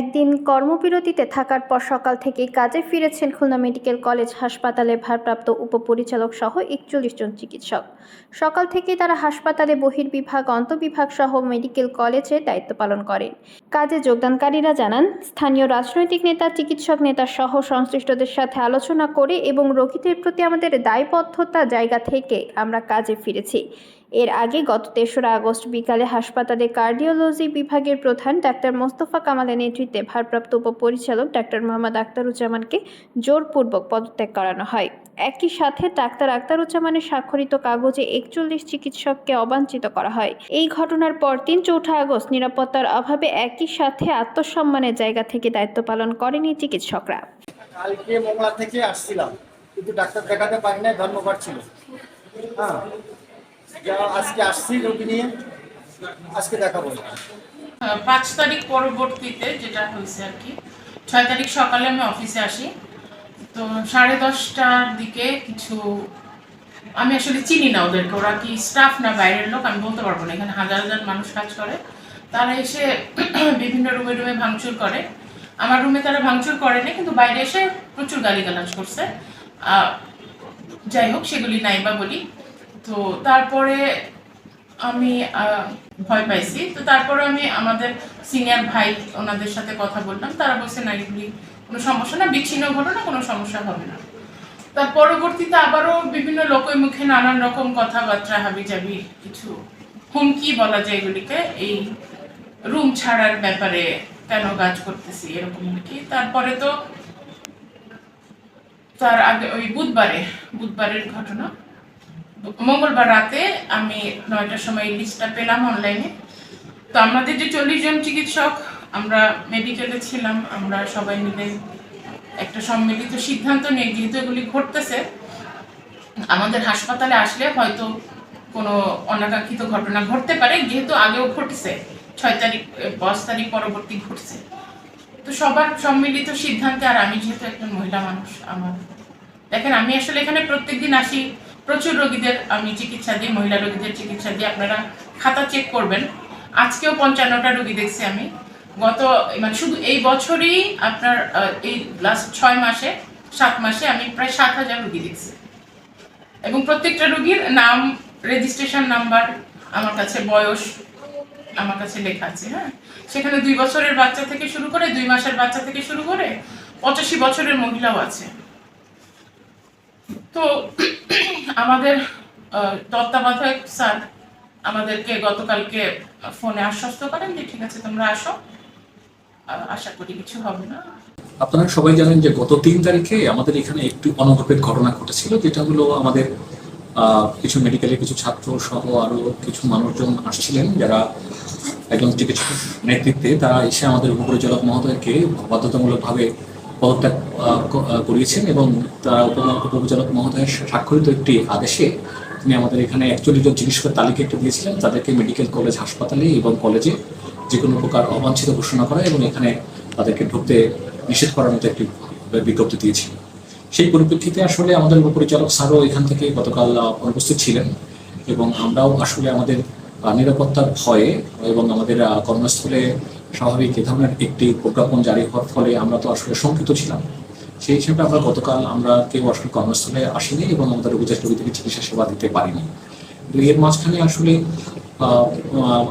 একদিন কর্মবিরতিতে থাকার পর সকাল থেকেই কাজে ফিরেছেন খুলনা মেডিকেল কলেজ হাসপাতালে ভারপ্রাপ্ত উপপরিচালক সহ একচল্লিশ জন চিকিৎসক। সকাল থেকেই তারা হাসপাতালে বহির্বিভাগ অন্তবিভাগ সহ মেডিকেল কলেজে দায়িত্ব পালন করেন। কাজে যোগদানকারীরা জানান, স্থানীয় রাজনৈতিক নেতা, চিকিৎসক নেতা সহ সংশ্লিষ্টদের সাথে আলোচনা করে এবং রোগীদের প্রতি আমাদের দায়বদ্ধতা জায়গা থেকে আমরা কাজে ফিরেছি। এর আগে গত তেসরা আগস্ট বিকালে হাসপাতালে কার্ডিওলজি বিভাগের প্রধান ডাক্তার মোস্তফা কামালের নেতৃত্বে ভারপ্রাপ্ত উপপরিচালক ডাক্তার মোহাম্মদ আক্তারুজ্জামানকে জোরপূর্বক পদত্যাগ করানো হয়। একই সাথে ডাক্তার আক্তারুজ্জামানের স্বাক্ষরিত কাগজে একচল্লিশ চিকিৎসককে অবাঞ্ছিত করা হয়। এই ঘটনার পর তিন চৌঠা আগস্ট নিরাপত্তার অভাবে একই সাথে আত্মসম্মানের জায়গা থেকে দায়িত্ব পালন করেনি চিকিৎসকরা। কালকে মোংলা থেকে আসছিলাম, কিন্তু ডাক্তার দেখাতে পারি না ধর্মঘট ছিল। হ্যাঁ আজকে আসছি রোগী নিয়ে আজকে পাঁচ তারিখ পরবর্তীতে যেটা হয়েছে আর কি, ছয় তারিখ সকালে আমি অফিসে আসি। তো সাড়ে দশটার দিকে কিছু, আমি আসলে চিনি না ওদেরকে, ওরা কি স্টাফ না বাইরের লোক, আমি বলতে পারব না। এখানে হাজার হাজার মানুষ কাজ করে। তারা এসে বিভিন্ন রুমে রুমে ভাঙচুর করে। আমার রুমে তারা ভাঙচুর করেনি কিন্তু বাইরে এসে প্রচুর গালিগালাজ করছে। যাই হোক, সেগুলি নাই বা বলি। তো তারপরে আমি ভয় পাইছি। তো তারপরে আমি আমাদের সিনিয়র ভাই ওনাদের সাথে কথা বললাম। তারা বলছে, না, এগুলি কোনো সমস্যা না, বিচ্ছিন্ন ঘটনা, কোনো সমস্যা হবে না। তার পরবর্তীতে আবারও বিভিন্ন লোকের মুখে নানান রকম কথাবার্তা হাবি যাবি কিছু হুমকি বলা যায় এগুলিকে। এই রুম ছাড়ার ব্যাপারে কেন কাজ করতেছি এরকম কি। তারপরে তো তার আগে ওই বুধবারে, বুধবারের ঘটনা। মঙ্গলবার রাতে আমি নয়টার সময় এই লিস্টটা পেলাম অনলাইনে তো আমাদের যে চল্লিশ জন চিকিৎসক, আমরা মেডিকেলে ছিলাম, আমরা সবাই মিলে একটা সম্মিলিত সিদ্ধান্ত নিয়ে, যেহেতু এগুলি ঘটতেছে, আমাদের হাসপাতালে আসলে হয়তো কোনো অনাকাঙ্ক্ষিত ঘটনা ঘটতে পারে, যেহেতু আগেও ঘটেছে, ছয় তারিখ পাঁচ তারিখ পরবর্তী ঘটছে। তো সবার সম্মিলিত সিদ্ধান্তে, আর আমি যেহেতু একজন মহিলা মানুষ, আমার দেখেন, আমি আসলে এখানে প্রত্যেকদিন আসি প্রচুর রোগীদের আমি চিকিৎসা দিই, মহিলা রোগীদের চিকিৎসা দিই, আপনারা খাতা চেক করবেন। আজকেও পঞ্চান্নটা রোগী দেখছি আমি। গত মানে শুধু এই বছরই আপনার এই লাস্ট ছয় মাসে, সাত মাসে আমি প্রায় সাত হাজার রুগী দেখছি। এবং প্রত্যেকটা রুগীর নাম রেজিস্ট্রেশন নাম্বার আমার কাছে বয়স, আমার কাছে লেখা আছে হ্যাঁ? সেখানে দুই বছরের বাচ্চা থেকে শুরু করে, দুই মাসের বাচ্চা থেকে শুরু করে, পঁচাশি বছরের মহিলাও আছে। তো আমাদের তত্ত্বাবধায়ক স্যার আমাদেরকে গতকালকে ফোনে আশ্বস্ত করেন যে ঠিক আছে, তোমরা আসো। আশা করি কিছু হবে না। আপনারা সবাই জানেন যে গত তিন তারিখে আমাদের এখানে একটি অনবরত ঘটনা ঘটেছিল, যেটা হলো আমাদের কিছু মেডিকেলের কিছু ছাত্র সহ আরও কিছু মানুষজন আসছিলেন, যারা একজন চিকিৎসক নেতৃত্বে। তারা এসে আমাদের উপপরিচালক মহোদয়কে বাধ্যতামূলকভাবে পদত্যাগ করিয়েছেন এবং তারা উপ- উপপরিচালক মহোদয়ের স্বাক্ষরিত একটি আদেশে তিনি আমাদের এখানে একচল্লিশ জন চিকিৎসকের তালিকা একটি দিয়েছিলেন। তাদেরকে মেডিকেল কলেজ হাসপাতালে এবং কলেজে যে কোনো প্রকার অবাঞ্ছিত ঘোষণা করা এবং এখানে তাদেরকে ঢুকতে নিষেধ করার মতো একটি বিজ্ঞপ্তি দিয়েছিল। সেই পরিপ্রেক্ষিতে আসলে আমাদের উপপরিচালক স্যারও এখান থেকে গতকাল অনুপস্থিত ছিলেন এবং আমরাও আসলে আমাদের নিরাপত্তার ভয়ে এবং আমাদের কর্মস্থলে স্বাভাবিক এ ধরনের একটি প্রজ্ঞাপন জারি হওয়ার ফলে আমরা তো আসলে শঙ্কিত ছিলাম। সেই হিসেবে আমরা গতকাল আমরা কেউ আসলে কর্মস্থলে আসিনি এবং আমাদের রোগীদের রোগীদেরকে চিকিৎসা সেবা দিতে পারিনি। এর মাঝখানে আসলে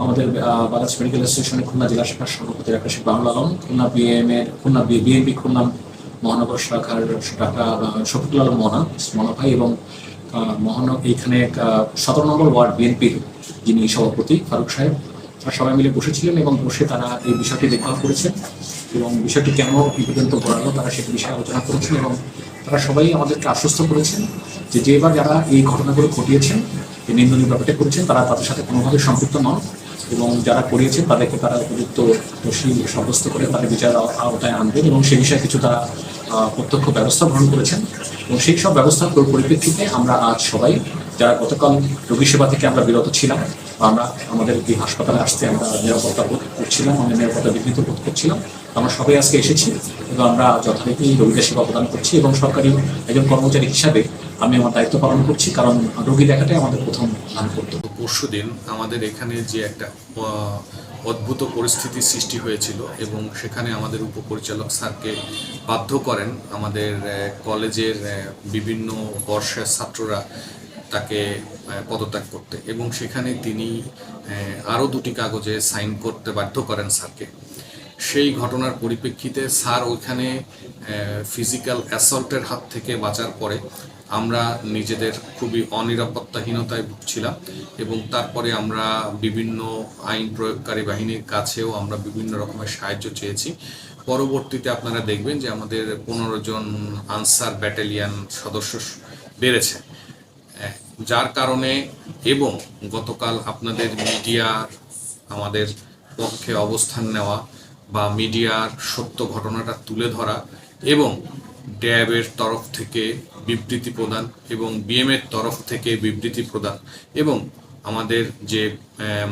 আমাদের বাংলাদেশ মেডিকেল অ্যাসোসিয়েশনের খুলনা জেলা শাখার সভাপতি ডাক্তার শেখ বাংলা আলম খুলনা বিএম এর খুলনা বিএনপি খুলনা মহানগর শাখার ডাক্তার শফিকুল মনা মনা ভাই এবং আহ, মহান এইখানে সতেরো নম্বর ওয়ার্ড বিএনপির যিনি সভাপতি ফারুক সাহেব সবাই মিলে বসেছিলেন এবং বসে তারা এই বিষয়টি দেখভাল করেছেন এবং বিষয়টি কেন এই পর্যন্ত গড়ালো তারা সেটি বিষয়ে আলোচনা করেছেন এবং তারা সবাই আমাদেরকে আশ্বস্ত করেছেন যে যেবার যারা এই ঘটনাগুলো ঘটিয়েছেন এই নিন্দনীয় ব্যাপারটা করেছেন, তারা তাদের সাথে কোনোভাবে সম্পৃক্ত নন এবং যারা করিয়েছেন তাদেরকে তারা উপযুক্ত দোষী সাব্যস্ত করে তাদের বিচার আওতায় আনবেন এবং সেই বিষয়ে কিছু তারা প্রত্যক্ষ ব্যবস্থা গ্রহণ করেছেন এবং সেই সব ব্যবস্থার পরিপ্রেক্ষিতে আমরা আজ সবাই, যারা গতকাল রোগী সেবা থেকে আমরা বিরত ছিলাম আমরা আমাদের এই হাসপাতালে আসতে আমরা নিরাপত্তা বোধ করছিলাম, আমরা নিরাপত্তা বিঘ্নিত বোধ করছিলাম। আমরা সবাই আজকে এসেছি এবং আমরা যথারীতি রোগীদের সেবা প্রদান করছি এবং সরকারি একজন কর্মচারী হিসাবে আমি আমার দায়িত্ব পালন করছি, কারণ রোগী দেখাটাই আমাদের প্রথম ধান করতে পরশু দিন আমাদের এখানে যে একটা অদ্ভুত পরিস্থিতির সৃষ্টি হয়েছিল এবং সেখানে আমাদের উপপরিচালক স্যারকে বাধ্য করেন আমাদের কলেজের বিভিন্ন বর্ষের ছাত্ররা তাকে পদত্যাগ করতে। এবং সেখানে তিনি আরও দুটি কাগজে সাইন করতে বাধ্য করেন স্যারকে। সেই ঘটনার পরিপ্রেক্ষিতে স্যার ওইখানে ফিজিক্যাল অ্যাসল্টের হাত থেকে বাঁচার পরে আমরা নিজেদের খুবই অনিরাপত্তাহীনতায় ভুগছিলাম এবং তারপরে আমরা বিভিন্ন আইন প্রয়োগকারী বাহিনীর কাছেও আমরা বিভিন্ন রকমের সাহায্য চেয়েছি। পরবর্তীতে আপনারা দেখবেন যে আমাদের পনেরো জন আনসার ব্যাটালিয়ান সদস্য বেড়েছে। যার কারণে এবং গতকাল আপনাদের মিডিয়ার, আমাদের পক্ষে অবস্থান নেওয়া বা মিডিয়ার সত্য ঘটনাটা তুলে ধরা এবং ড্যাবের তরফ থেকে বিবৃতি প্রদান এবং বিএমের তরফ থেকে বিবৃতি প্রদান এবং আমাদের যে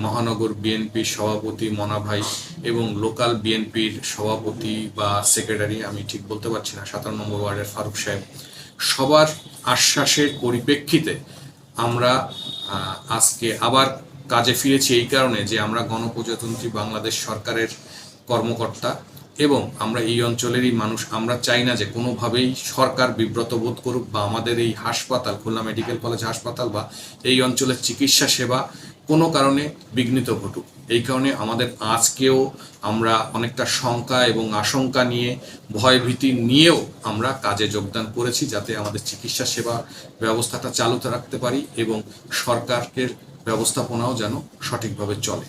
মহানগর বিএনপির সভাপতি মনা ভাই এবং লোকাল বিএনপির সভাপতি বা সেক্রেটারি, আমি ঠিক বলতে পারছি না, সাতান্ন নম্বর ওয়ার্ডের ফারুক সাহেব সবার আশ্বাসের পরিপ্রেক্ষিতে আমরা আজকে আবার কাজে ফিরেছি এই কারণে যে আমরা গণপ্রজাতন্ত্রী বাংলাদেশ সরকারের কর্মকর্তা এবং আমরা এই অঞ্চলেরই মানুষ। আমরা চাই না যে কোনোভাবেই সরকার বিব্রত বোধ করুক বা আমাদের এই হাসপাতাল, খুলনা মেডিকেল কলেজ হাসপাতাল বা এই অঞ্চলের চিকিৎসা সেবা কোনো কারণে বিঘ্নিত ঘটুক। এই কারণে আমাদের আজকেও আমরা অনেকটা শঙ্কা এবং আশঙ্কা নিয়ে, ভয়ভীতি নিয়েও আমরা কাজে যোগদান করেছি যাতে আমাদের চিকিৎসা সেবা ব্যবস্থাটা চালু রাখতে পারি এবং সরকারের ব্যবস্থাপনাও যেন সঠিকভাবে চলে।